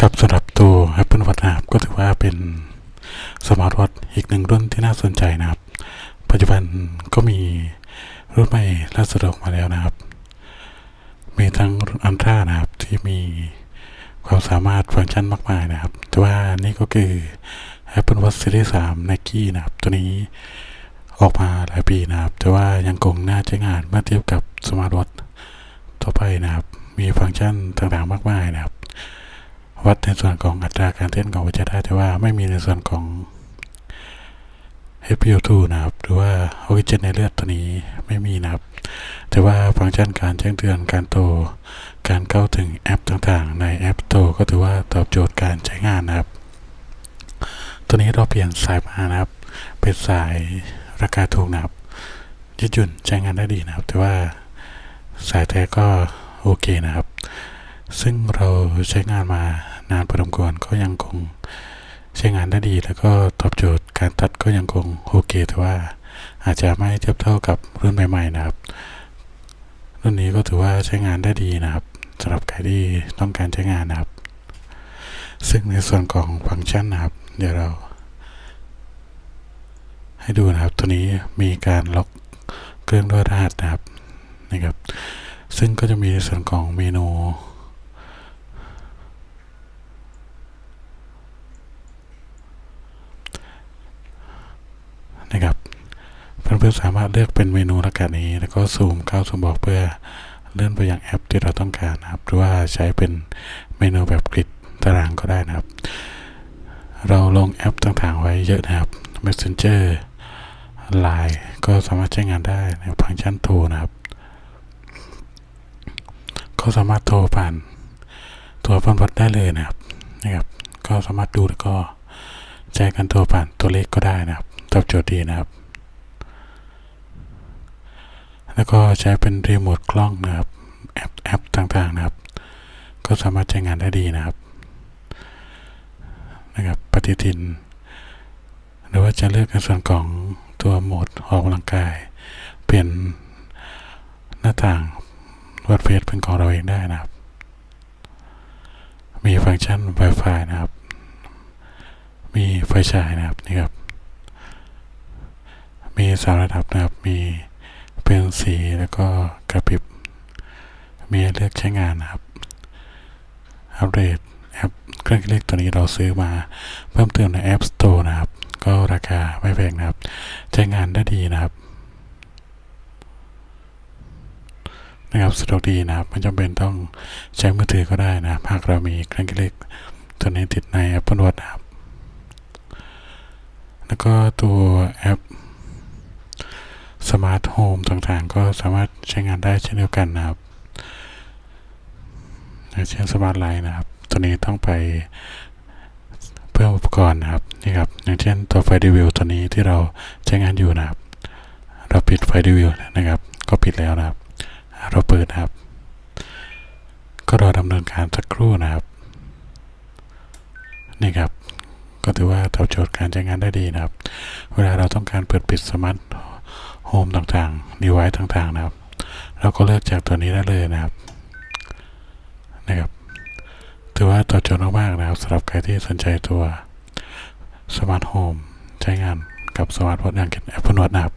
ครับสำหรับตัว Apple Watch นะครับก็ถือว่าเป็นสมาร์ทวอทอีกหนึ่งรุ่นที่น่าสนใจนะครับ ปัจจุบันก็มีรุ่นใหม่ล่าสุดออกมาแล้วนะครับ มีทั้งรุ่นอันตรานะครับที่มีความสามารถฟังก์ชันมากมายนะครับ แต่ว่านี่ก็คือ Apple Watch Series 3 Nike นะครับ ตัวนี้ออกมาหลายปีนะครับ แต่ว่ายังคงน่าใช้งานเมื่อเทียบกับสมาร์ทวอททั่วไปนะครับ มีฟังก์ชันต่างๆมากมายนะครับ วัดในส่วนของอัตราการเต้นของหัวใจได้แต่ว่าไม่มีในส่วนของ HPO2 นะครับ หรือว่าออกซิเจนในเลือดตัวนี้ไม่มีนะครับ แต่ว่าฟังก์ชันการแจ้งเตือนการโต การเข้าถึงแอปต่างๆ ในแอปโตก็ถือว่าตอบโจทย์การใช้งานนะครับ ตัวนี้เราเปลี่ยนสายมานะครับ เป็นสายราคาถูกนะครับยืดหยุ่นใช้งานได้ดีนะครับ แต่ว่าสายแท้ก็โอเคนะครับ ซึ่งเราใช้งานมา นานพอสมควรก็ยังคงใช้งานได้ดี แล้วก็ตอบโจทย์การตัดก็ยังคงโอเคแต่ว่าอาจจะไม่เทียบเท่ากับรุ่นใหม่ๆนะครับ รุ่นนี้ก็ถือว่าใช้งานได้ดีนะครับสำหรับใครที่ต้องการใช้งานนะครับ ซึ่งในส่วนของฟังก์ชันนะครับ เดี๋ยวเรา ให้ดูนะครับ ตัวนี้มีการล็อกเครื่องด้วยรหัสนะครับนะครับ ซึ่งก็จะมีในส่วนของเมนู นะครับ เพื่อนๆสามารถเลือกเป็นเมนูละกันนี้ แล้วก็ซูมเข้าซูมบอกเพื่อเลื่อนไปยังแอปที่เราต้องการนะครับ หรือว่าใช้เป็นเมนูแบบกริดตารางก็ได้นะครับ เราลงแอปต่างๆไว้เยอะนะครับ Messenger Line ก็สามารถใช้งานได้ในฟังก์ชันโทรนะครับ ก็สามารถโทรผ่านตัวฟันวัดได้เลยนะครับนะครับ ก็สามารถดูแล้วก็ใช้การโทรผ่านตัวเลขก็ได้นะครับ ตอบโจทย์ดีนะครับ แล้วก็ใช้เป็นรีโมทกล้องนะครับ แอปแอปต่างๆนะครับ ก็สามารถใช้งานได้ดีนะครับ นะครับ ปฏิทิน หรือว่าจะเลือกในส่วนของตัวโหมดออกกำลังกาย เปลี่ยนหน้าต่างวัดเฟสเป็นของเราเองได้นะครับ มีฟังก์ชัน Wi-Fi นะครับ มีไฟฉายนะครับนี่ครับ มีสามระดับนะครับ มีเป็นสีแล้วก็กระพริบ มีเลือกใช้งานนะครับ อัปเดตแอปเครื่องคิดเลขตัวนี้เราซื้อมาเพิ่มเติมใน App Store นะครับ ก็ราคาไม่แพงนะครับ ใช้งานได้ดีนะครับ นะครับสะดวกดีนะครับไม่จำเป็นต้องใช้มือถือก็ได้นะหากเรามีเครื่องคิดเลขตัวนี้ติดใน Apple Watch นะครับ แล้วก็ตัวแอป Smart Home ต่างๆ ก็สามารถใช้งานได้เช่นเดียวกันนะครับอย่างเช่น Smart Light นะครับ ตัวนี้ต้องไปเพิ่มอุปกรณ์นะครับนี่ครับ อย่างเช่นตัวไฟดีวิวตัวนี้ที่เราใช้งานอยู่นะครับ เราปิดไฟดีวิวนะครับ ก็ปิดแล้วนะครับ เราเปิดนะครับ ก็รอดำเนินการสักครู่นะครับนี่ครับ ก็ถือว่าตอบโจทย์การใช้งานได้ดีนะครับ เวลาเราต้องการเปิดปิดสมาร์ท โฮมต่างๆดีไวซ์ต่างๆนะครับ เราก็เลือกจากตัวนี้ได้เลยนะครับนะครับถือว่าตอบโจทย์มากๆนะครับสำหรับใครที่สนใจตัวสมาร์ทโฮมใช้งานกับสมาร์ทวอทอย่าง Apple Watch นะครับ